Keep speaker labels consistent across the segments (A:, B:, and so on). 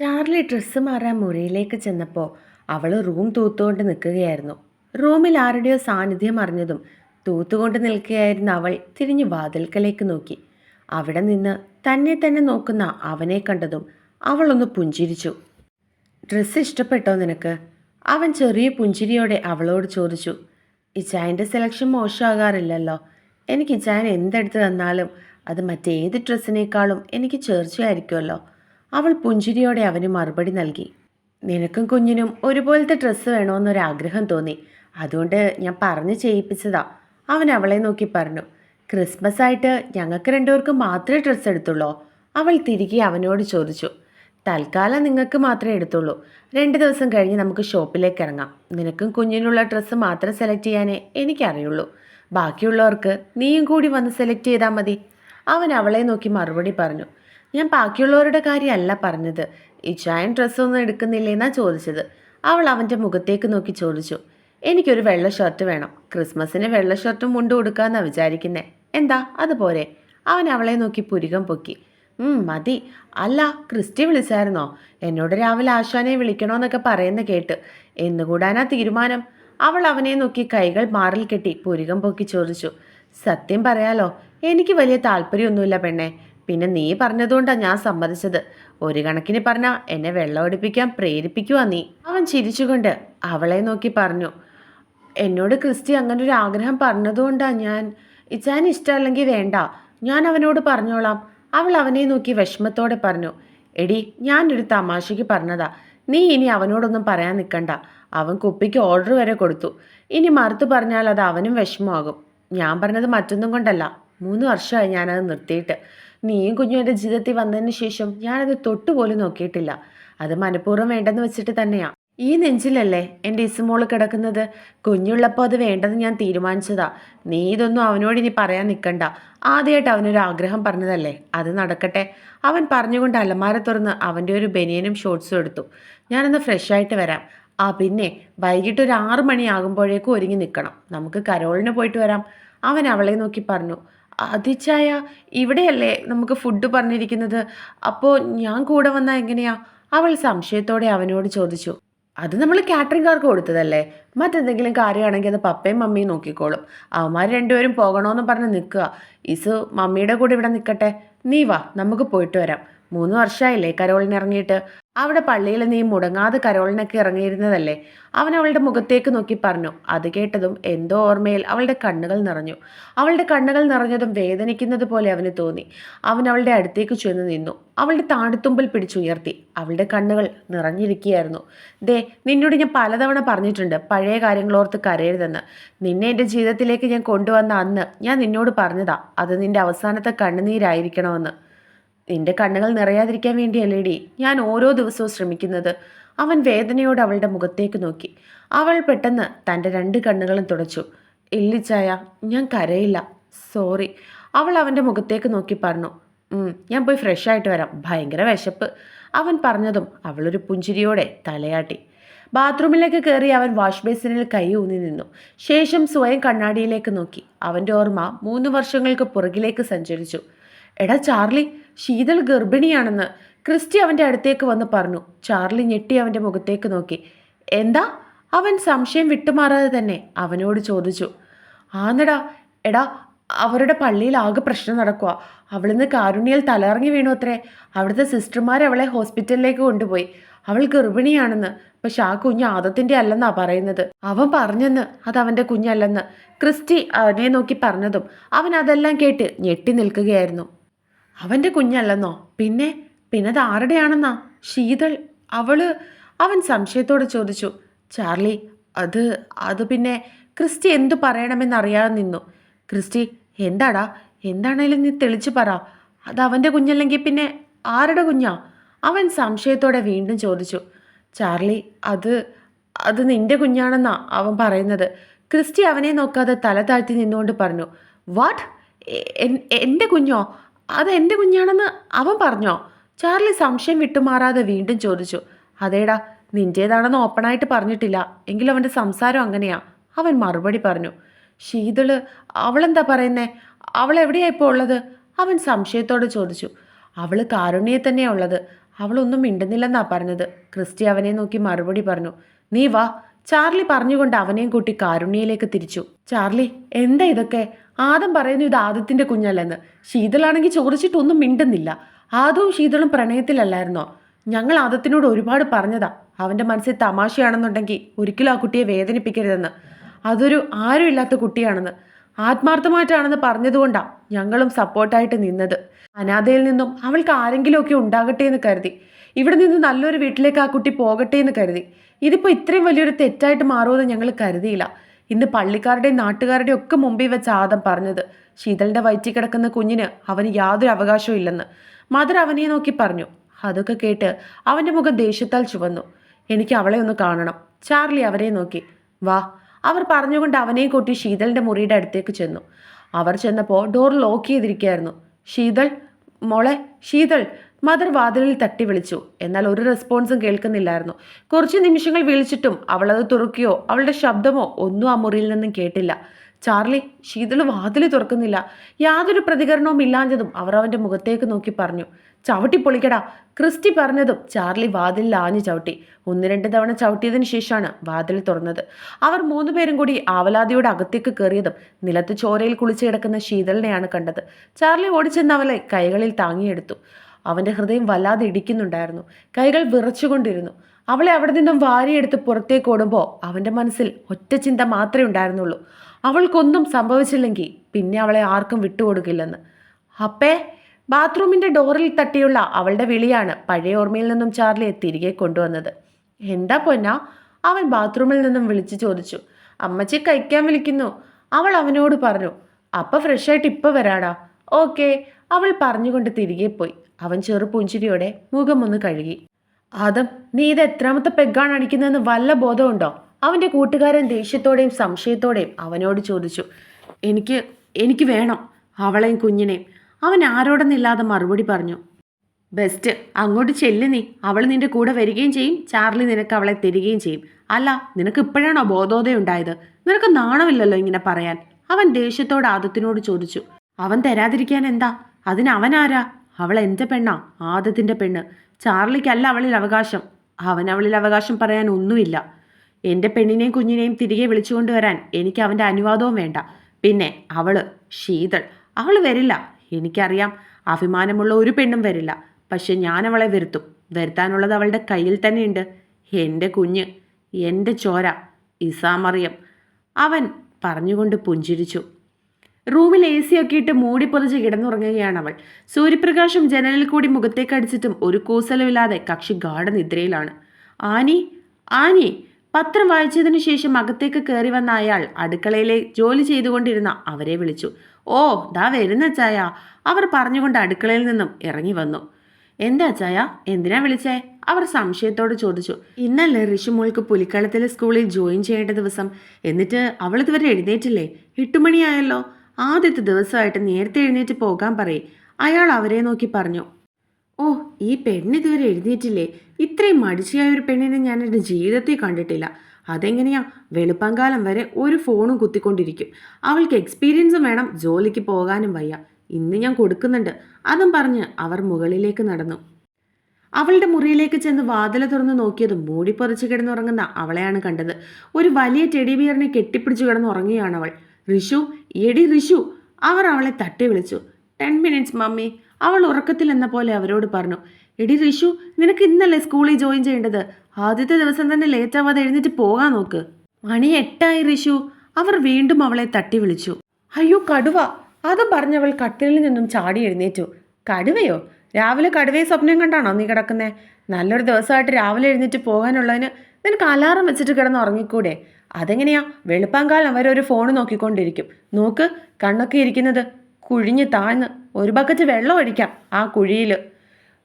A: Charlie dress മാറാൻ മുറിയിലേക്ക് ചെന്നപ്പോൾ അവൾ റൂം തൂത്തുകൊണ്ട് നിൽക്കുകയായിരുന്നു. റൂമിൽ ആരുടെയോ സാന്നിധ്യം അറിഞ്ഞതും തൂത്തുകൊണ്ട് നിൽക്കുകയായിരുന്ന അവൾ തിരിഞ്ഞു വാതിൽക്കലേക്ക് നോക്കി. അവിടെ നിന്ന് തന്നെ തന്നെ നോക്കുന്ന അവനെ കണ്ടതും അവളൊന്ന് പുഞ്ചിരിച്ചു. ഡ്രസ്സ് ഇഷ്ടപ്പെട്ടോ നിനക്ക്? അവൻ ചെറിയ പുഞ്ചിരിയോടെ അവളോട് ചോദിച്ചു. ഇച്ചായന്റെ സെലക്ഷൻ മോശമാകാറില്ലല്ലോ. എനിക്ക് ഇച്ചായൻ എന്തെടുത്ത് തന്നാലും അത് മറ്റേത് ഡ്രസ്സിനേക്കാളും എനിക്ക് ചേർച്ചയായിരിക്കുമല്ലോ. അവൾ പുഞ്ചിരിയോടെ അവന് മറുപടി നൽകി. നിനക്കും കുഞ്ഞിനും ഒരുപോലത്തെ ഡ്രസ്സ് വേണമെന്നൊരാഗ്രഹം തോന്നി. അതുകൊണ്ട് ഞാൻ പറഞ്ഞു ചെയ്യിപ്പിച്ചതാ. അവൻ അവളെ നോക്കി പറഞ്ഞു. ക്രിസ്മസ് ആയിട്ട് ഞങ്ങൾക്ക് രണ്ടുപേർക്കും മാത്രമേ ഡ്രസ്സ് എടുത്തുള്ളൂ? അവൾ തിരികെ അവനോട് ചോദിച്ചു. തൽക്കാലം നിങ്ങൾക്ക് മാത്രമേ എടുത്തുള്ളൂ. രണ്ട് ദിവസം കഴിഞ്ഞ് നമുക്ക് ഷോപ്പിലേക്ക് ഇറങ്ങാം. നിനക്കും കുഞ്ഞിനുള്ള ഡ്രസ്സ് മാത്രം സെലക്ട് ചെയ്യാനേ എനിക്കറിയുള്ളൂ. ബാക്കിയുള്ളവർക്ക് നീയും കൂടി വന്ന് സെലക്ട് ചെയ്താൽ മതി. അവൻ അവളെ നോക്കി മറുപടി പറഞ്ഞു. ഞാൻ ബാക്കിയുള്ളവരുടെ കാര്യമല്ല പറഞ്ഞത്. ഈ ചായൻ ഡ്രസ്സൊന്നും എടുക്കുന്നില്ലേന്നാ ചോദിച്ചത്. അവൾ അവന്റെ മുഖത്തേക്ക് നോക്കി ചോദിച്ചു. എനിക്കൊരു വെള്ള ഷർട്ട് വേണം. ക്രിസ്മസിന് വെള്ള ഷർട്ടും മുണ്ടും കൊടുക്കാമെന്നാണ് വിചാരിക്കുന്നേ. എന്താ? അതുപോലെ അവൻ അവളെ നോക്കി പുരികം പൊക്കി. മതി. അല്ല ക്രിസ്റ്റി വിളിച്ചായിരുന്നോ? എന്നോട് രാവിലെ ആശാനെ വിളിക്കണോന്നൊക്കെ പറയുന്ന കേട്ട്. എന്നുകൂടാനാ തീരുമാനം. അവൾ അവനെ നോക്കി കൈകൾ മാറിൽ കെട്ടി പുരികം പൊക്കി ചോദിച്ചു. സത്യം പറയാലോ എനിക്ക് വലിയ താല്പര്യമൊന്നുമില്ല പെണ്ണെ. പിന്നെ നീ പറഞ്ഞതുകൊണ്ടാണ് ഞാൻ സമ്മതിച്ചത്. ഒരു കണക്കിന് പറഞ്ഞ എന്നെ വെള്ളമടിപ്പിക്കാൻ പ്രേരിപ്പിക്കുവാ നീ. അവൻ ചിരിച്ചുകൊണ്ട് അവളെ നോക്കി പറഞ്ഞു. എന്നോട് ക്രിസ്റ്റി അങ്ങനെ ഒരു ആഗ്രഹം പറഞ്ഞതുകൊണ്ടാണ് ഞാൻ. ഇച്ചാൻ ഇഷ്ടമല്ലെങ്കിൽ വേണ്ട. ഞാൻ അവനോട് പറഞ്ഞോളാം. അവൾ അവനെ നോക്കി വിഷമത്തോടെ പറഞ്ഞു. എടി ഞാനൊരു തമാശയ്ക്ക് പറഞ്ഞതാ. നീ ഇനി അവനോടൊന്നും പറയാൻ നിൽക്കണ്ട അവൻ കുപ്പിക്ക് ഓർഡർ വരെ കൊടുത്തു. ഇനി മറുത്തു പറഞ്ഞാൽ അത് അവനും വിഷമമാകും. ഞാൻ പറഞ്ഞത് മറ്റൊന്നും കൊണ്ടല്ല. മൂന്ന് വർഷമായി ഞാനത് നിർത്തിയിട്ട്. നീയും കുഞ്ഞും എന്റെ ജീവിതത്തിൽ വന്നതിന് ശേഷം ഞാനത് തൊട്ടുപോലും നോക്കിയിട്ടില്ല. അത് മനഃപൂർവം വേണ്ടെന്ന് വെച്ചിട്ട് തന്നെയാ. ഈ നെഞ്ചിലല്ലേ എന്റെ ഇസുമോൾ കിടക്കുന്നത്? കുഞ്ഞുള്ളപ്പോൾ അത് വേണ്ടെന്ന് ഞാൻ തീരുമാനിച്ചതാ. നീ ഇതൊന്നും അവനോട് ഇനി പറയാൻ നിൽക്കണ്ട ആദ്യമായിട്ട് അവനൊരു ആഗ്രഹം പറഞ്ഞതല്ലേ? അത് നടക്കട്ടെ. അവൻ പറഞ്ഞുകൊണ്ട് അലമാര തുറന്ന് അവന്റെ ഒരു ബനിയനും ഷോർട്സും എടുത്തു. ഞാനൊന്ന് ഫ്രഷ് ആയിട്ട് വരാം. ആ പിന്നെ വൈകിട്ട് ഒരു ആറ് മണിയാകുമ്പോഴേക്കും ഒരുങ്ങി നിൽക്കണം നമുക്ക് കരോളിന് പോയിട്ട് വരാം. അവൻ അവളെ നോക്കി പറഞ്ഞു. അതിച്ചായ ഇവിടെയല്ലേ നമുക്ക് ഫുഡ് പറഞ്ഞിരിക്കുന്നത്? അപ്പോൾ ഞാൻ കൂടെ വന്നാൽ എങ്ങനെയാ? അവൾ സംശയത്തോടെ അവനോട് ചോദിച്ചു. അത് നമ്മൾ കാറ്ററിംഗുകാർക്ക് കൊടുത്തതല്ലേ? മറ്റെന്തെങ്കിലും കാര്യമാണെങ്കിൽ അത് പപ്പയും മമ്മിയും നോക്കിക്കോളും. അവന്മാർ രണ്ടുപേരും പോകണമെന്ന് പറഞ്ഞ് നിൽക്കുക. ഇസു മമ്മിയുടെ കൂടെ ഇവിടെ നിൽക്കട്ടെ. നീ വാ നമുക്ക് പോയിട്ട് വരാം. മൂന്ന് വർഷമായില്ലേ കരോളിന് ഇറങ്ങിയിട്ട്. അവിടെ പള്ളിയിൽ നീ മുടങ്ങാതെ കരോളിനൊക്കെ ഇറങ്ങിയിരുന്നതല്ലേ? അവൻ അവളുടെ മുഖത്തേക്ക് നോക്കി പറഞ്ഞു. അത് കേട്ടതും എന്തോ ഓർമ്മയിൽ അവളുടെ കണ്ണുകൾ നിറഞ്ഞു. അവളുടെ കണ്ണുകൾ നിറഞ്ഞതും വേദനിക്കുന്നത് പോലെ അവന് തോന്നി. അവൻ അവളുടെ അടുത്തേക്ക് ചെന്ന് നിന്നു. അവളുടെ താടിത്തുമ്പിൽ പിടിച്ചുയർത്തി. അവളുടെ കണ്ണുകൾ നിറഞ്ഞിരിക്കുകയായിരുന്നു. ദേ നിന്നോട് ഞാൻ പലതവണ പറഞ്ഞിട്ടുണ്ട് പഴയ കാര്യങ്ങളോർത്ത് കരയരുതെന്ന്. നിന്നെ എന്റെ ജീവിതത്തിലേക്ക് ഞാൻ കൊണ്ടുവന്ന അന്ന് ഞാൻ നിന്നോട് പറഞ്ഞതാ. അത് നിന്റെ അവസാനത്തെ കണ്ണുനീരായിരിക്കണമെന്ന്. നിന്റെ കണ്ണുകൾ നിറയാതിരിക്കാൻ വേണ്ടിയല്ലേടി ഞാൻ ഓരോ ദിവസവും ശ്രമിക്കുന്നത്. അവൻ വേദനയോട് അവളുടെ മുഖത്തേക്ക് നോക്കി. അവൾ പെട്ടെന്ന് തന്റെ രണ്ട് കണ്ണുകളും തുടച്ചു. ഇല്ലിച്ചായ ഞാൻ കരയില്ല. സോറി. അവൾ അവന്റെ മുഖത്തേക്ക് നോക്കി പറഞ്ഞു. ഞാൻ പോയി ഫ്രഷ് ആയിട്ട് വരാം. ഭയങ്കര വിശപ്പ്. അവൻ പറഞ്ഞതും അവളൊരു പുഞ്ചിരിയോടെ തലയാട്ടി. ബാത്റൂമിലേക്ക് കയറി അവൻ വാഷ് ബേസിനിൽ കൈ ഊന്നി നിന്നു. ശേഷം സ്വയം കണ്ണാടിയിലേക്ക് നോക്കി. അവന്റെ ഓർമ്മ മൂന്ന് വർഷങ്ങൾക്ക് പുറകിലേക്ക് സഞ്ചരിച്ചു. എടാ ചാർലി ശീതൾ ഗർഭിണിയാണെന്ന് ക്രിസ്റ്റി അവന്റെ അടുത്തേക്ക് വന്ന് പറഞ്ഞു. ചാർലി ഞെട്ടി അവന്റെ മുഖത്തേക്ക് നോക്കി. എന്താ? അവൻ സംശയം വിട്ടുമാറാതെ തന്നെ അവനോട് ചോദിച്ചു. ആന്നടാ എടാ അവരുടെ പള്ളിയിൽ ആകെ പ്രശ്നം നടക്കുക അവളിന്ന് കാരുണ്യയിൽ തലറങ്ങി വീണു അത്രേ. അവിടുത്തെ സിസ്റ്റർമാർ അവളെ ഹോസ്പിറ്റലിലേക്ക് കൊണ്ടുപോയി. അവൾ ഗർഭിണിയാണെന്ന്. പക്ഷെ ആ കുഞ്ഞ് ആദത്തിന്റെ അല്ലെന്നാ പറയുന്നത്. അവൻ പറഞ്ഞെന്ന് അത് അവന്റെ കുഞ്ഞല്ലെന്ന് ക്രിസ്റ്റി അവനെ നോക്കി പറഞ്ഞതും അവൻ അതെല്ലാം കേട്ട് ഞെട്ടി നിൽക്കുകയായിരുന്നു. അവന്റെ കുഞ്ഞല്ലെന്നോ? പിന്നെ പിന്നെ ആരുടെയാണെന്നാ? ശീതൾ അവൾ അവൻ സംശയത്തോടെ ചോദിച്ചു. ചാർലി അത് അത് പിന്നെ ക്രിസ്റ്റി എന്തു പറയണമെന്നറിയാതെ നിന്നു. ക്രിസ്റ്റി എന്താടാ? എന്താണേലും നീ തെളിച്ചു പറ. അത് അവന്റെ കുഞ്ഞല്ലെങ്കിൽ പിന്നെ ആരുടെ കുഞ്ഞാ? അവൻ സംശയത്തോടെ വീണ്ടും ചോദിച്ചു. ചാർലി അത് അത് നിന്റെ കുഞ്ഞാണെന്നാ അവൻ പറയുന്നത്. ക്രിസ്റ്റി അവനെ നോക്കാതെ തല താഴ്ത്തി നിന്നുകൊണ്ട് പറഞ്ഞു. വാട്ട്? എന്റെ കുഞ്ഞോ? അത് എന്റെ കുഞ്ഞാണെന്ന് അവൻ പറഞ്ഞോ? ചാർലി സംശയം വിട്ടുമാറാതെ വീണ്ടും ചോദിച്ചു. അതേടാ നിന്റേതാണെന്ന് ഓപ്പണായിട്ട് പറഞ്ഞിട്ടില്ല. എങ്കിലും അവന്റെ സംസാരം അങ്ങനെയാ. അവൻ മറുപടി പറഞ്ഞു. ശീതൾ അവളെന്താ പറയുന്നേ? അവൾ എവിടെയാ ഇപ്പോൾ ഉള്ളത്? അവൻ സംശയത്തോടെ ചോദിച്ചു. അവൾ കാരുണ്യെ തന്നെയാ ഉള്ളത്. അവളൊന്നും മിണ്ടുന്നില്ലെന്നാ പറഞ്ഞത്. ക്രിസ്റ്റി അവനെ നോക്കി മറുപടി പറഞ്ഞു. നീ വാ. ചാർലി പറഞ്ഞുകൊണ്ട് അവനെയും കൂട്ടി കാരുണ്യയിലേക്ക് തിരിച്ചു. ചാർലി എന്താ ഇതൊക്കെ? ആദം പറയുന്നു ഇത് ആദത്തിന്റെ കുഞ്ഞല്ലെന്ന്. ശീതളാണെങ്കിൽ ചോദിച്ചിട്ടൊന്നും മിണ്ടുന്നില്ല. ആദവും ശീതളും പ്രണയത്തിലല്ലായിരുന്നോ? ഞങ്ങൾ ആദത്തിനോട് ഒരുപാട് പറഞ്ഞതാ. അവന്റെ മനസ്സിൽ തമാശയാണെന്നുണ്ടെങ്കിൽ ഒരിക്കലും ആ കുട്ടിയെ വേദനിപ്പിക്കരുതെന്ന്. അതൊരു ആരും ഇല്ലാത്ത കുട്ടിയാണെന്ന്. ആത്മാർത്ഥമായിട്ടാണെന്ന് പറഞ്ഞതുകൊണ്ടാണ് ഞങ്ങളും സപ്പോർട്ടായിട്ട് നിന്നത്. അനാഥയിൽ നിന്നും അവൾക്ക് ആരെങ്കിലുമൊക്കെ ഉണ്ടാകട്ടെ എന്ന് കരുതി. ഇവിടെ നിന്ന് നല്ലൊരു വീട്ടിലേക്ക് ആ കുട്ടി പോകട്ടെ എന്ന് കരുതി. ഇതിപ്പോൾ ഇത്രയും വലിയൊരു തെറ്റായിട്ട് മാറുമെന്ന് ഞങ്ങൾ കരുതിയില്ല. ഇന്ന് പള്ളിക്കാരുടെയും നാട്ടുകാരുടെയും ഒക്കെ മുമ്പിൽ വെച്ച് ആദം പറഞ്ഞത് ശീതളിന്റെ വയറ്റിൽ കിടക്കുന്ന കുഞ്ഞിന് അവന് യാതൊരു അവകാശവും ഇല്ലെന്ന്. മദർ അവനെ നോക്കി പറഞ്ഞു അതൊക്കെ കേട്ട് അവന്റെ മുഖം ദേഷ്യത്താൽ ചുവന്നു. എനിക്ക് അവളെ ഒന്ന് കാണണം. ചാർലി അവരെ നോക്കി വാ. അവർ പറഞ്ഞുകൊണ്ട് അവനെയും കൂട്ടി ശീതളിന്റെ മുറിയുടെ അടുത്തേക്ക് ചെന്നു. അവർ ചെന്നപ്പോൾ ഡോർ ലോക്ക് ചെയ്തിരിക്കുകയായിരുന്നു. ശീതൾ മോളെ ശീതൾ. മദർ വാതിലിൽ തട്ടി വിളിച്ചു. എന്നാൽ ഒരു റെസ്പോൺസും കേൾക്കുന്നില്ലായിരുന്നു. കുറച്ച് നിമിഷങ്ങൾ വിളിച്ചിട്ടും അവളത് തുറക്കുകയോ അവളുടെ ശബ്ദമോ ഒന്നും ആ മുറിയിൽ നിന്നും കേട്ടില്ല. ചാർലി ശീതൾ വാതിൽ തുറക്കുന്നില്ല. യാതൊരു പ്രതികരണവും ഇല്ലാഞ്ഞതും അവർ അവന്റെ മുഖത്തേക്ക് നോക്കി പറഞ്ഞു. ചവിട്ടി പൊളിക്കടാ. ക്രിസ്റ്റി പറഞ്ഞതും ചാർലി വാതിലിൽ ആഞ്ഞു ചവിട്ടി. ഒന്ന് രണ്ട് തവണ ചവിട്ടിയതിനു ശേഷമാണ് വാതിൽ തുറന്നത്. അവർ മൂന്നുപേരും കൂടി ആവലാതിയുടെ അകത്തേക്ക് കയറിയതും നിലത്ത് ചോരയിൽ കുളിച്ചു കിടക്കുന്ന ശീതളിനെയാണ് കണ്ടത്. ചാർലി ഓടിച്ചെന്ന് അവളെ കൈകളിൽ താങ്ങിയെടുത്തു. അവന്റെ ഹൃദയം വല്ലാതെ ഇടിക്കുന്നുണ്ടായിരുന്നു. കൈകൾ വിറച്ചുകൊണ്ടിരുന്നു. അവളെ അവിടെ നിന്നും വാരിയെടുത്ത് പുറത്തേക്ക് ഓടുമ്പോൾ അവന്റെ മനസ്സിൽ ഒറ്റ ചിന്ത മാത്രമേ ഉണ്ടായിരുന്നുള്ളൂ. അവൾക്കൊന്നും സംഭവിച്ചില്ലെങ്കിൽ പിന്നെ അവളെ ആർക്കും വിട്ടുകൊടുക്കില്ലെന്ന്. അപ്പേ ബാത്റൂമിന്റെ ഡോറിൽ തട്ടിയുള്ള അവളുടെ വിളിയാണ് പഴയ ഓർമ്മയിൽ നിന്നും ചാർലിയെ തിരികെ കൊണ്ടുവന്നത്. എന്താ പൊന്ന? അവൻ ബാത്റൂമിൽ നിന്നും വിളിച്ചു ചോദിച്ചു. അമ്മച്ചി കഴിക്കാൻ വിളിക്കുന്നു. അവൾ അവനോട് പറഞ്ഞു അപ്പം ഫ്രഷായിട്ട് ഇപ്പം വരാടാ. ഓക്കെ അവൾ പറഞ്ഞുകൊണ്ട് തിരികെ പോയി. അവൻ ചെറു പുഞ്ചിരിയോടെ മുഖമൊന്ന് കഴുകി. ആദം നീ ഇത് എത്രാമത്തെ പെഗ്ഗാണ് അടിക്കുന്നതെന്ന് വല്ല ബോധമുണ്ടോ അവന്റെ കൂട്ടുകാരൻ ദേഷ്യത്തോടെയും സംശയത്തോടെയും അവനോട് ചോദിച്ചു. എനിക്ക് എനിക്ക് വേണം അവളെയും കുഞ്ഞിനെയും. അവൻ ആരോടെന്നില്ലാതെ മറുപടി പറഞ്ഞു. ബെസ്റ്റ് അങ്ങോട്ട് ചെല്ലു നീ. അവൾ നിന്റെ കൂടെ വരികയും ചെയ്യും. ചാർലി നിനക്ക് അവളെ തരികയും ചെയ്യും. അല്ല നിനക്ക് ഇപ്പോഴാണോ ബോധോദയം ഉണ്ടായത്? നിനക്ക് നാണമില്ലല്ലോ ഇങ്ങനെ പറയാൻ. അവൻ ദേഷ്യത്തോട് ആദത്തിനോട് ചോദിച്ചു. അവൻ തരാതിരിക്കാൻ എന്താ? അതിന് അവനാരാ? അവൾ എന്റെ പെണ്ണാ? ആദത്തിന്റെ പെണ്ണ്. ചാർലിക്കല്ല അവളിൽ അവകാശം. അവൻ അവളിൽ അവകാശം പറയാൻ ഒന്നുമില്ല. എന്റെ പെണ്ണിനെയും കുഞ്ഞിനെയും തിരികെ വിളിച്ചുകൊണ്ട് വരാൻ എനിക്ക് അവന്റെ അനുവാദവും വേണ്ട. പിന്നെ അവൾ ശീതൾ. അവൾ വരില്ല. എനിക്കറിയാം അഭിമാനമുള്ള ഒരു പെണ്ണും വരില്ല. പക്ഷെ ഞാൻ അവളെ വരുത്തും. വരുത്താനുള്ളത് അവളുടെ കയ്യിൽ തന്നെയുണ്ട്. എന്റെ കുഞ്ഞ് എന്റെ ചോര ഇസാമറിയം. അവൻ പറഞ്ഞുകൊണ്ട് പുഞ്ചിരിച്ചു. റൂമിൽ എ സി ഒക്കെ ഇട്ട് മൂടി പൊതിച്ച് കിടന്നുറങ്ങുകയാണ് അവൾ. സൂര്യപ്രകാശം ജനലിൽ കൂടി മുഖത്തേക്ക് അടിച്ചിട്ടും ഒരു കൂസലുമില്ലാതെ കക്ഷി ഗാഠ നിദ്രയിലാണ്. ആനി ആനി പത്രം വായിച്ചതിനു ശേഷം അകത്തേക്ക് കയറി വന്ന അയാൾ അടുക്കളയിലെ ജോലി ചെയ്തുകൊണ്ടിരുന്ന അവരെ വിളിച്ചു. ഓ ദാ വരുന്ന ചായ അവർ പറഞ്ഞുകൊണ്ട് അടുക്കളയിൽ നിന്നും ഇറങ്ങി വന്നു. എന്താ ചായ എന്തിനാ വിളിച്ചേ? അവർ സംശയത്തോട് ചോദിച്ചു. ഇന്നല്ലേ ഋഷിമോൾക്ക് പുലിക്കളത്തിലെ സ്കൂളിൽ ജോയിൻ ചെയ്യേണ്ട ദിവസം. എന്നിട്ട് അവൾ ഇതുവരെ എഴുന്നേറ്റില്ലേ? എട്ടുമണിയായല്ലോ. ആദ്യത്തെ ദിവസമായിട്ട് നേരത്തെ എഴുന്നേറ്റ് പോകാൻ പറയും. അയാൾ അവരെ നോക്കി പറഞ്ഞു ഓ ഈ പെണ്ണ് ഇതുവരെ എഴുന്നേറ്റില്ലേ? ഇത്രയും മടിച്ചിയായ ഒരു പെണ്ണിനെ ഞാൻ എന്റെ ജീവിതത്തിൽ കണ്ടിട്ടില്ല. അതെങ്ങനെയാ? വെളുപ്പാങ്കാലം വരെ ഒരു ഫോണും കുത്തിക്കൊണ്ടിരിക്കും. അവൾക്ക് എക്സ്പീരിയൻസും വേണം ജോലിക്ക് പോകാനും വയ്യ. ഇന്ന് ഞാൻ കൊടുക്കുന്നുണ്ട്. അതും പറഞ്ഞ് അവർ മുകളിലേക്ക് നടന്നു. അവളുടെ മുറിയിലേക്ക് ചെന്ന് വാതില തുറന്ന് നോക്കിയത് മൂടി പൊതച്ച് കിടന്നുറങ്ങുന്ന അവളെയാണ് കണ്ടത്. ഒരു വലിയ ടെഡി ബിയറിനെ കെട്ടിപ്പിടിച്ചു കിടന്നുറങ്ങുകയാണ് അവൾ. ഋഷു എടി ഋഷു അവർ അവളെ തട്ടി വിളിച്ചു. Ten minutes mummy. അവൾ ഉറക്കത്തിൽ എന്ന പോലെ അവരോട് പറഞ്ഞു. എടി ഋഷു നിനക്ക് ഇന്നല്ലേ സ്കൂളിൽ ജോയിൻ ചെയ്യേണ്ടത്? ആദ്യത്തെ ദിവസം തന്നെ ലേറ്റ് ആവാതെ എഴുന്നേറ്റ് പോകാൻ നോക്ക്. മണി എട്ടായി ഋഷു അവർ വീണ്ടും അവളെ തട്ടി വിളിച്ചു. അയ്യോ കടുവ. അത് പറഞ്ഞവൾ കട്ടിലിൽ നിന്നും ചാടി എഴുന്നേറ്റു. കടുവയോ? രാവിലെ കടുവയെ സ്വപ്നം കണ്ടാണോ നീ കിടക്കുന്നേ? നല്ലൊരു ദിവസമായിട്ട് രാവിലെ എഴുന്നേറ്റ് പോകാനുള്ളതിന് നിനക്ക് അലാറം വെച്ചിട്ട് കിടന്ന് ഉറങ്ങിക്കൂടെ? അതെങ്ങനെയാ? വെളുപ്പാങ്കാലം വരെ ഒരു ഫോൺ നോക്കിക്കൊണ്ടിരിക്കും. നോക്ക് കണ്ണൊക്കെ ഇരിക്കുന്നത് കുഴിഞ്ഞ് താഴ്ന്ന് ഒരു ബക്കറ്റ് വെള്ളം ഒഴിക്കാം ആ കുഴിയിൽ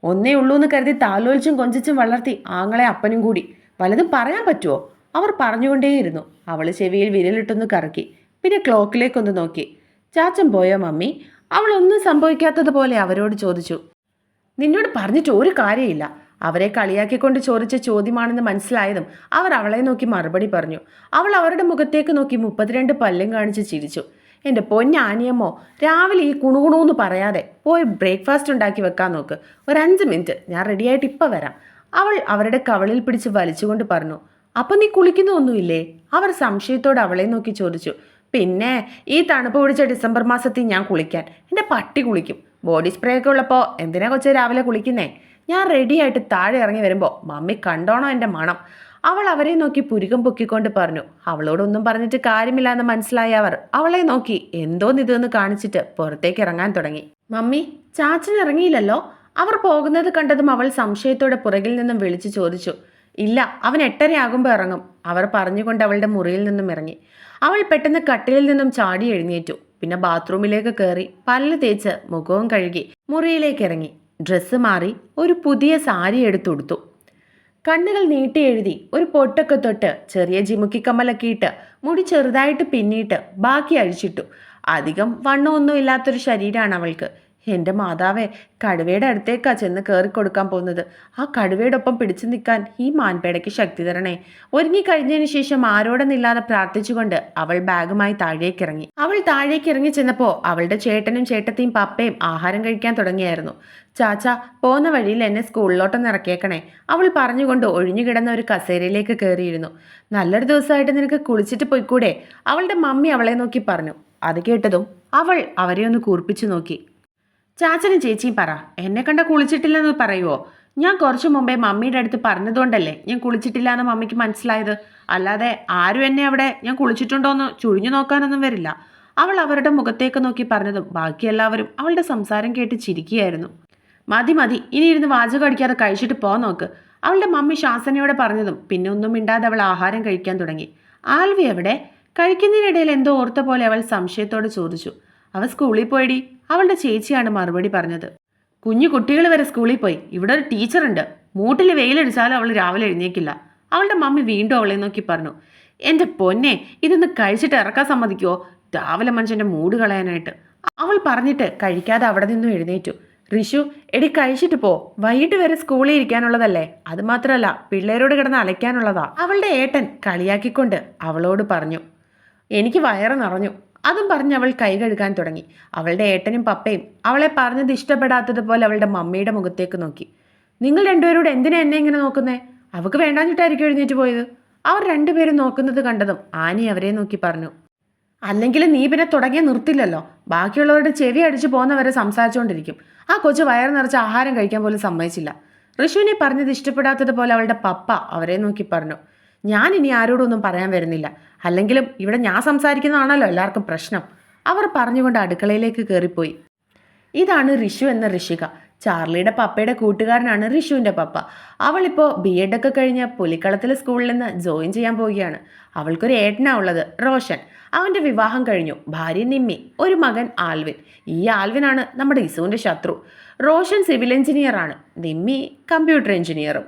A: ഒന്നേ ഉള്ളൂ എന്ന് കരുതി താലോലിച്ചും കൊഞ്ചിച്ചും വളർത്തി ആങ്ങളെ അപ്പനും കൂടി. വലതും പറയാൻ പറ്റുമോ അവർ പറഞ്ഞുകൊണ്ടേയിരുന്നു. അവൾ ചെവിയിൽ വിരലിട്ടൊന്ന് കറക്കി. പിന്നെ ക്ലോക്കിലേക്കൊന്ന് നോക്കി. ചാച്ചൻ പോയോ മമ്മി? അവളൊന്നും സംഭവിക്കാത്തതുപോലെ അവരോട് ചോദിച്ചു. നിന്നോട് പറഞ്ഞിട്ട് ഒരു കാര്യമില്ല. അവരെ കളിയാക്കിക്കൊണ്ട് ചോദിച്ച ചോദ്യമാണെന്ന് മനസ്സിലായതും അവർ അവളെ നോക്കി മറുപടി പറഞ്ഞു. അവൾ അവരുടെ മുഖത്തേക്ക് നോക്കി മുപ്പത്തിരണ്ട് പല്ലും കാണിച്ച് ചിരിച്ചു. എന്റെ പൊന്നാനിയമ്മോ രാവിലെ ഈ കുണുകുണൂന്ന് പറയാതെ പോയി ബ്രേക്ക്ഫാസ്റ്റ് ഉണ്ടാക്കി വെക്കാൻ നോക്ക്. ഒരു അഞ്ച് മിനിറ്റ് ഞാൻ റെഡിയായിട്ട് ഇപ്പം വരാം. അവൾ അവരുടെ കവളിൽ പിടിച്ച് വലിച്ചുകൊണ്ട് പറഞ്ഞു. അപ്പം നീ കുളിക്കുന്നൊന്നുമില്ലേ അവർ സംശയത്തോടെ അവളെ നോക്കി ചോദിച്ചു. പിന്നെ ഈ തണുപ്പ് പിടിച്ച ഡിസംബർ മാസത്തിൽ ഞാൻ കുളിക്കാൻ. എന്റെ പട്ടി കുളിക്കും. ബോഡി സ്പ്രേ ഒക്കെ ഉള്ളപ്പോൾ എന്തിനാ കൊച്ചെ രാവിലെ കുളിക്കുന്നേ? ഞാൻ റെഡിയായിട്ട് താഴെ ഇറങ്ങി വരുമ്പോൾ മമ്മി കണ്ടോണോ എന്റെ മണം? അവൾ അവരെ നോക്കി പുരുകം പൊക്കിക്കൊണ്ട് പറഞ്ഞു അവളോടൊന്നും പറഞ്ഞിട്ട് കാര്യമില്ല എന്ന് മനസ്സിലായ അവർ. അവളെ നോക്കി എന്തോന്ന് ഇതെന്ന് കാണിച്ചിട്ട് പുറത്തേക്ക് ഇറങ്ങാൻ തുടങ്ങി. മമ്മി ചാച്ചൻ ഇറങ്ങിയില്ലല്ലോ? അവർ പോകുന്നത് കണ്ടതും അവൾ സംശയത്തോടെ പുറകിൽ നിന്നും വിളിച്ചു ചോദിച്ചു ഇല്ല അവൻ എട്ടരയാകുമ്പോൾ ഇറങ്ങും. അവർ പറഞ്ഞുകൊണ്ട് അവളുടെ മുറിയിൽ നിന്നും ഇറങ്ങി. അവൾ പെട്ടെന്ന് കട്ടിലിൽ നിന്നും ചാടി എഴുന്നേറ്റു. പിന്നെ ബാത്റൂമിലേക്ക് കയറി പല്ല് തേച്ച് മുഖവും കഴുകി മുറിയിലേക്ക് ഇറങ്ങി. ഡ്രസ്സ് മാറി ഒരു പുതിയ സാരി എടുത്തുടുത്തു കണ്ണുകൾ നീട്ടി എഴുതി ഒരു പൊട്ടൊക്കെ തൊട്ട് ചെറിയ ജിമുക്കിക്കമ്മലൊക്കെ ഇട്ട് മുടി ചെറുതായിട്ട് പിന്നിട്ട് ബാക്കി അഴിച്ചിട്ടു. അധികം വണ്ണമൊന്നും ഇല്ലാത്തൊരു ശരീരമാണ് അവൾക്ക് എന്റെ മാതാവേ കടുവയുടെ അടുത്തേക്കാ ചെന്ന് കയറി കൊടുക്കാൻ പോകുന്നത്. ആ കടുവയോടൊപ്പം പിടിച്ചു നിൽക്കാൻ ഈ മാൻപേടയ്ക്ക് ശക്തി തരണേ. ഒരുങ്ങി കഴിഞ്ഞതിന് ശേഷം ആരോടെന്നില്ലാതെ പ്രാർത്ഥിച്ചുകൊണ്ട് അവൾ ബാഗുമായി താഴേക്കിറങ്ങി. അവൾ താഴേക്ക് ഇറങ്ങി ചെന്നപ്പോൾ അവളുടെ ചേട്ടനും ചേട്ടത്തിയും പപ്പയും ആഹാരം കഴിക്കാൻ തുടങ്ങിയായിരുന്നു. ചാച്ച പോകുന്ന വഴിയിൽ എന്നെ സ്കൂളിലോട്ടൊന്ന് ഇറക്കിയേക്കണേ. അവൾ പറഞ്ഞുകൊണ്ട് ഒഴിഞ്ഞു കിടന്ന ഒരു കസേരയിലേക്ക് കയറിയിരുന്നു നല്ലൊരു ദിവസമായിട്ട് നിനക്ക് കുളിച്ചിട്ട് പോയിക്കൂടെ? അവളുടെ മമ്മി അവളെ നോക്കി പറഞ്ഞു. അത് കേട്ടതും അവൾ അവരെ ഒന്ന് കൂർപ്പിച്ചു നോക്കി. ചാച്ചനും ചേച്ചിയും പറ. എന്നെ കണ്ട കുളിച്ചിട്ടില്ലെന്ന് പറയുമോ ഞാൻ കുറച്ച് മുമ്പേ മമ്മിയുടെ അടുത്ത് പറഞ്ഞതുകൊണ്ടല്ലേ ഞാൻ കുളിച്ചിട്ടില്ല എന്ന് മമ്മിക്ക് മനസ്സിലായത്. അല്ലാതെ ആരും എന്നെ അവിടെ ഞാൻ കുളിച്ചിട്ടുണ്ടോ എന്ന് ചുഴിഞ്ഞു നോക്കാനൊന്നും വരില്ല. അവൾ അവരുടെ മുഖത്തേക്ക് നോക്കി പറഞ്ഞതും ബാക്കി എല്ലാവരും അവളുടെ സംസാരം കേട്ട് ചിരിക്കുകയായിരുന്നു. മതി മതി. ഇനി ഇരുന്ന് വാചകം അടിക്കാതെ കഴിച്ചിട്ട് പോ നോക്ക്. അവളുടെ മമ്മി ശാസനയോടെ പറഞ്ഞതും പിന്നെ ഒന്നും മിണ്ടാതെ അവൾ ആഹാരം കഴിക്കാൻ തുടങ്ങി. ആൽവി എവിടെ? കഴിക്കുന്നതിനിടയിൽ എന്തോ ഓർത്ത പോലെ അവൾ സംശയത്തോടെ ചോദിച്ചു. അവൾ സ്കൂളിൽ പോയടി. അവളുടെ ചേച്ചിയാണ് മറുപടി പറഞ്ഞത്. കുഞ്ഞു കുട്ടികൾ വരെ സ്കൂളിൽ പോയി. ഇവിടെ ഒരു ടീച്ചറുണ്ട്. മൂട്ടിൽ വെയിലടിച്ചാലും അവൾ രാവിലെ എഴുന്നേക്കില്ല. അവളുടെ മമ്മി വീണ്ടും അവളെ നോക്കി പറഞ്ഞു. എന്റെ പൊന്നെ ഇതൊന്ന് കഴിച്ചിട്ട് ഇറക്കാൻ സമ്മതിക്കുമോ രാവിലെ മനുഷ്യന്റെ മൂട് കളയാനായിട്ട്. അവൾ പറഞ്ഞിട്ട് കഴിക്കാതെ അവിടെ നിന്നും എഴുന്നേറ്റു. ഋഷു എടി കഴിച്ചിട്ട് പോ. വൈകിട്ട് വരെ സ്കൂളിൽ ഇരിക്കാനുള്ളതല്ലേ? അത് മാത്രമല്ല പിള്ളേരോട് കിടന്ന് അലയ്ക്കാനുള്ളതാ. അവളുടെ ഏട്ടൻ കളിയാക്കിക്കൊണ്ട് അവളോട് പറഞ്ഞു. എനിക്ക് വയറ് നിറഞ്ഞു. അതും പറഞ്ഞ് അവൾ കൈ കഴുകാൻ തുടങ്ങി. അവളുടെ ഏട്ടനും പപ്പയും അവളെ പറഞ്ഞത് ഇഷ്ടപ്പെടാത്തതുപോലെ അവളുടെ മമ്മിയുടെ മുഖത്തേക്ക് നോക്കി. നിങ്ങൾ രണ്ടുപേരോട് എന്തിനാ എന്നെ ഇങ്ങനെ നോക്കുന്നേ? അവൾക്ക് വേണ്ടാഞ്ഞിട്ടായിരിക്കും എഴുന്നേറ്റ് പോയത്. അവർ രണ്ടുപേരും നോക്കുന്നത് കണ്ടതും ആനി അവരെ നോക്കി പറഞ്ഞു. അല്ലെങ്കിൽ നീ പിന്നെ തുടങ്ങിയ നിർത്തില്ലല്ലോ. ബാക്കിയുള്ളവരുടെ ചെവി അടിച്ചു പോകുന്നവരെ സംസാരിച്ചുകൊണ്ടിരിക്കും ആ കൊച്ചു വയറ് നിറച്ച് ആഹാരം കഴിക്കാൻ പോലും സമ്മതിച്ചില്ല. ഋഷുവിനെ പറഞ്ഞത് ഇഷ്ടപ്പെടാത്തതുപോലെ അവളുടെ പപ്പ അവരെ നോക്കി പറഞ്ഞു. ഞാൻ ഇനി ആരോടൊന്നും പറയാൻ വരുന്നില്ല. അല്ലെങ്കിലും ഇവിടെ ഞാൻ സംസാരിക്കുന്നതാണല്ലോ എല്ലാവർക്കും പ്രശ്നം. അവർ പറഞ്ഞുകൊണ്ട് അടുക്കളയിലേക്ക് കയറിപ്പോയി ഇതാണ് ഋഷു എന്ന ഋഷിക. ചാർലിയുടെ പപ്പയുടെ കൂട്ടുകാരനാണ് ഋഷുവിന്റെ പപ്പ. അവളിപ്പോൾ ബി എഡ് ഒക്കെ കഴിഞ്ഞ് പുലിക്കളത്തിലെ സ്കൂളിൽ നിന്ന് ജോയിൻ ചെയ്യാൻ പോവുകയാണ്. അവൾക്കൊരു ഏട്ടനാ ഉള്ളത് റോഷൻ. അവന്റെ വിവാഹം കഴിഞ്ഞു. ഭാര്യ നിമ്മി ഒരു മകൻ ആൽവിൻ. ഈ ആൽവിനാണ് നമ്മുടെ ഇസുവിന്റെ ശത്രു. റോഷൻ സിവിൽ എഞ്ചിനീയറാണ്. നിമ്മി കമ്പ്യൂട്ടർ എഞ്ചിനീയറും.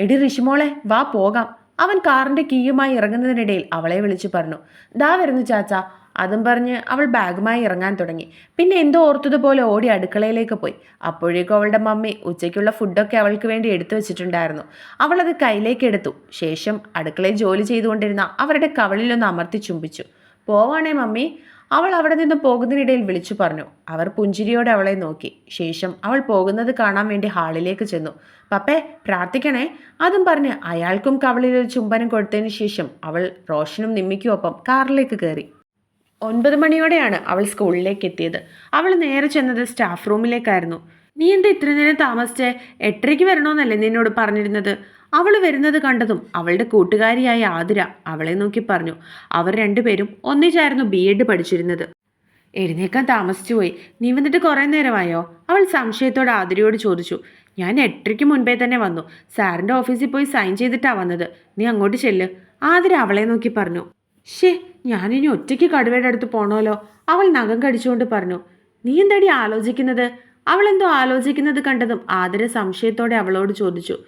A: എടി ഋഷിമോളെ വാ പോകാം. അവൻ കാറിന്റെ കീയുമായി ഇറങ്ങുന്നതിനിടയിൽ അവളെ വിളിച്ചു പറഞ്ഞു ദാ വരുന്നു ചാച്ച. അതും പറഞ്ഞ് അവൾ ബാഗുമായി ഇറങ്ങാൻ തുടങ്ങി. പിന്നെ എന്തോ ഓർത്തതുപോലെ ഓടി അടുക്കളയിലേക്ക് പോയി. അപ്പോഴേക്കും അവളുടെ മമ്മി ഉച്ചയ്ക്കുള്ള ഫുഡൊക്കെ അവൾക്ക് വേണ്ടി എടുത്തു വെച്ചിട്ടുണ്ടായിരുന്നു. അവളത് കയ്യിലേക്ക് എടുത്തു. ശേഷം അടുക്കളയിൽ ജോലി ചെയ്തുകൊണ്ടിരുന്ന അവരുടെ കവളിലൊന്ന് അമർത്തി ചുംബിച്ചു. പോവാണേ മമ്മി. അവൾ അവിടെ നിന്ന് പോകുന്നതിനിടയിൽ വിളിച്ചു പറഞ്ഞു. അവർ പുഞ്ചിരിയോടെ അവളെ നോക്കി. ശേഷം അവൾ പോകുന്നത് കാണാൻ വേണ്ടി ഹാളിലേക്ക് ചെന്നു. പപ്പേ പ്രാർത്ഥിക്കണേ. അതും പറഞ്ഞ് അയാൾക്കും കവളിൽ ഒരു ചുംബനം കൊടുത്തതിന് ശേഷം അവൾ റോഷനും നിമ്മിക്കും ഒപ്പം കാറിലേക്ക് കയറി. ഒൻപത് മണിയോടെയാണ് അവൾ സ്കൂളിലേക്ക് എത്തിയത്. അവൾ നേരെ ചെന്നത് സ്റ്റാഫ് റൂമിലേക്കായിരുന്നു. നീ എന്താ ഇത്ര നേരം താമസിച്ചേ? എട്ടരയ്ക്ക് വരണമെന്നല്ലേ നിന്നോട് പറഞ്ഞിരുന്നത്? അവൾ വരുന്നത് കണ്ടതും അവളുടെ കൂട്ടുകാരിയായ ആതിര അവളെ നോക്കി പറഞ്ഞു. അവർ രണ്ടുപേരും ഒന്നിച്ചായിരുന്നു ബി എഡ് പഠിച്ചിരുന്നത്. എഴുന്നേക്കാൻ താമസിച്ചു പോയി. നീ വന്നിട്ട് കുറേ നേരമായോ? അവൾ സംശയത്തോടെ ആതിരയോട് ചോദിച്ചു. ഞാൻ എട്ടരയ്ക്ക് മുൻപേ തന്നെ വന്നു. സാറിന്റെ ഓഫീസിൽ പോയി സൈൻ ചെയ്തിട്ടാ വന്നത്. നീ അങ്ങോട്ട് ചെല്ല്. ആതിര അവളെ നോക്കി പറഞ്ഞു. ഷേ ഞാനിനി ഒറ്റയ്ക്ക് കടുവയുടെ അടുത്ത് പോണോലോ? അവൾ നഖം കടിച്ചുകൊണ്ട് പറഞ്ഞു. നീ എന്താടി ആലോചിക്കുന്നത്? അവൾ എന്തോ ആലോചിക്കുന്നത് കണ്ടതും ആതിര സംശയത്തോടെ അവളോട് ചോദിച്ചു.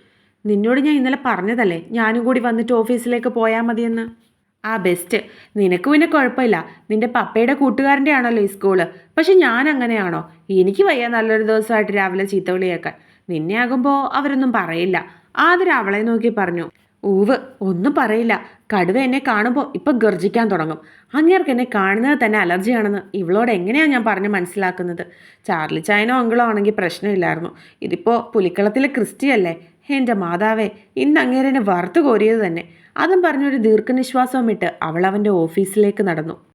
A: നിന്നോട് ഞാൻ ഇന്നലെ പറഞ്ഞതല്ലേ? ഞാനും കൂടി വന്നിട്ട് ഓഫീസിലേക്ക് പോയാൽ മതിയെന്ന്. ആ ബെസ്റ്റ് നിനക്ക് പിന്നെ കുഴപ്പമില്ല. നിന്റെ പപ്പയുടെ കൂട്ടുകാരന്റെ ആണല്ലോ ഈ സ്കൂൾ. പക്ഷെ ഞാൻ അങ്ങനെയാണോ? എനിക്ക് വയ്യ നല്ലൊരു ദിവസമായിട്ട് രാവിലെ ചീത്ത വിളി നിന്നെയാകുമ്പോൾ നിന്നെ ആകുമ്പോൾ അവരൊന്നും പറയില്ല. ആതിര അവളെ നോക്കി പറഞ്ഞു. ഊവ് ഒന്നും പറയില്ല. കടുവ എന്നെ കാണുമ്പോൾ ഇപ്പം ഗർജിക്കാൻ തുടങ്ങും. അങ്ങേർക്ക് എന്നെ കാണുന്നത് തന്നെ അലർജിയാണെന്ന് ഇവളോട് എങ്ങനെയാണ് ഞാൻ പറഞ്ഞ് മനസ്സിലാക്കുന്നത്? ചാർലി ചായനോ അങ്കിളോ ആണെങ്കിൽ പ്രശ്നമില്ലായിരുന്നു. ഇതിപ്പോൾ പുലിക്കളത്തിലെ ക്രിസ്റ്റിയല്ലേ എന്റെ മാതാവേ ഇന്ന് അങ്ങേരനെ വറുത്തു കോരിയത് തന്നെ. അതും പറഞ്ഞൊരു ദീർഘനിശ്വാസവും ഇട്ട് അവൾ അവന്റെ ഓഫീസിലേക്ക് നടന്നു.